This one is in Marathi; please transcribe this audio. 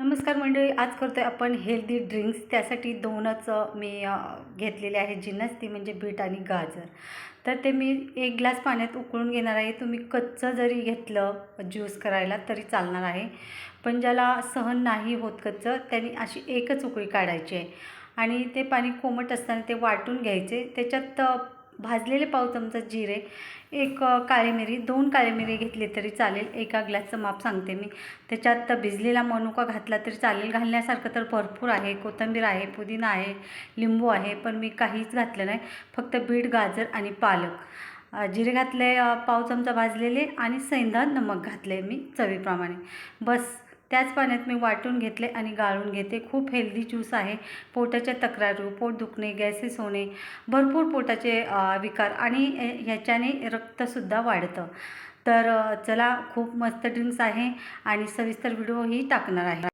नमस्कार मंडळी आज करतोय आपण हेल्दी ड्रिंक्स त्यासाठी दोनच मी घेतलेले आहे जिन्नस. ती म्हणजे बीट आणि गाजर. तर ते मी एक ग्लास पाण्यात उकळून घेणार आहे. तुम्ही कच्चं जरी घेतलं ज्यूस करायला तरी चालणार आहे. पण ज्याला सहन नाही होत कच्चं त्यांनी अशी एकच उकळी काढायची आहे. आणि ते पाणी कोमट असताना ते वाटून घ्यायचे. त्याच्यात भाजलेले पाव चमचा जिरे एक काळी मिरी दोन काळी मिरी घेतली तरी चालेल. एका ग्लासचं माप सांगते मी. त्याच्यात भिजलेला मनुका घातला तरी चालेल. घालण्यासारखं तर भरपूर आहे. कोथिंबीर आहे पुदिना आहे लिंबू आहे पण मी काहीच घातलं नाही. फक्त बीट गाजर आणि पालक. जिरे घातले पाव चमचा भाजलेले आणि सैंधा नमक घातले मी चवीप्रमाणे. बस. त्याच पाण्यात मी वाटून घेतले आणि गाळून घेते. खूप हेल्दी ज्यूस आहे. पोटाच्या तक्रारी पोट दुखणे गॅसेस होणे भरपूर पोटाचे विकार आणि ह्याच्याने रक्तसुद्धा वाढतं. तर चला खूप मस्त ड्रिंक्स आहे आणि सविस्तर व्हिडिओही टाकणार आहे.